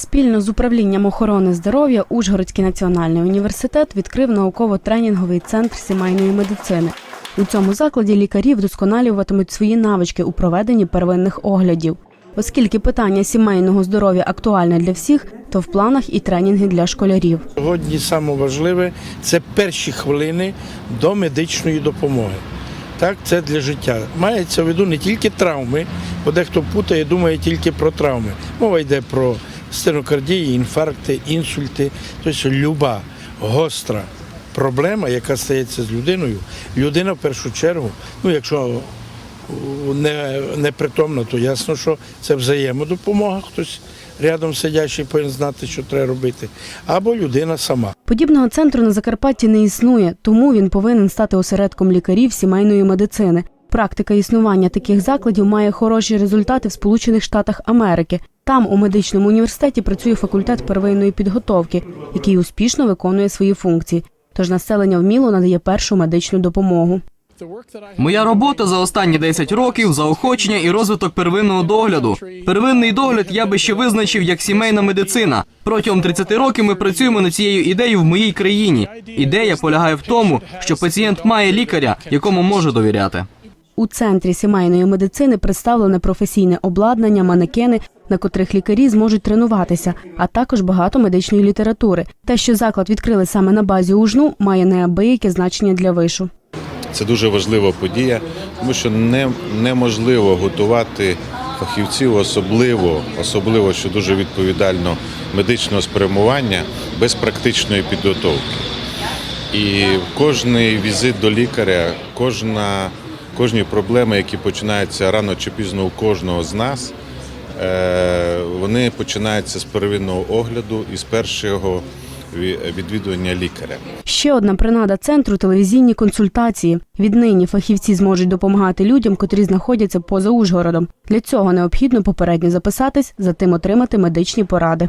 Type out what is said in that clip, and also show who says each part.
Speaker 1: Спільно з управлінням охорони здоров'я Ужгородський національний університет відкрив науково-тренінговий центр сімейної медицини. У цьому закладі лікарі вдосконалюватимуть свої навички у проведенні первинних оглядів. Оскільки питання сімейного здоров'я актуальне для всіх, то в планах і тренінги для школярів.
Speaker 2: Сьогодні саме важливе це перші хвилини до медичної допомоги. Так, це для життя. Мається в виду не тільки травми, бо дехто путає, думає тільки про травми. Мова йде про стенокардії, інфаркти, інсульти, тобто люба гостра проблема, яка стається з людиною. Людина в першу чергу, ну якщо не, непритомна, то ясно, що це взаємодопомога. Хтось рядом сидячий повинен знати, що треба робити, або людина сама.
Speaker 1: Подібного центру на Закарпатті не існує, тому він повинен стати осередком лікарів сімейної медицини. Практика існування таких закладів має хороші результати в Сполучених Штатах Америки. Там у медичному університеті працює факультет первинної підготовки, який успішно виконує свої функції. Тож населення вміло надає першу медичну допомогу.
Speaker 3: Моя робота за останні 10 років заохочення і розвиток первинного догляду. Первинний догляд я би ще визначив як сімейна медицина. Протягом 30 років ми працюємо над цією ідеєю в моїй країні. Ідея полягає в тому, що пацієнт має лікаря, якому може довіряти.
Speaker 1: У центрі сімейної медицини представлене професійне обладнання, манекени, на котрих лікарі зможуть тренуватися, а також багато медичної літератури. Те, що заклад відкрили саме на базі ужну, має неабияке значення для вишу.
Speaker 4: Це дуже важлива подія, тому що не, неможливо готувати фахівців, особливо, особливо, що дуже відповідально медичного спрямування без практичної підготовки. І кожний візит до лікаря, кожна, кожні проблеми, які починаються рано чи пізно у кожного з нас, е, вони починаються з первинного огляду і з першого відвідування лікаря.
Speaker 1: Ще одна принада центру телевізійні консультації. Віднині фахівці зможуть допомагати людям, котрі знаходяться поза Ужгородом. Для цього необхідно попередньо записатись, затим отримати медичні поради.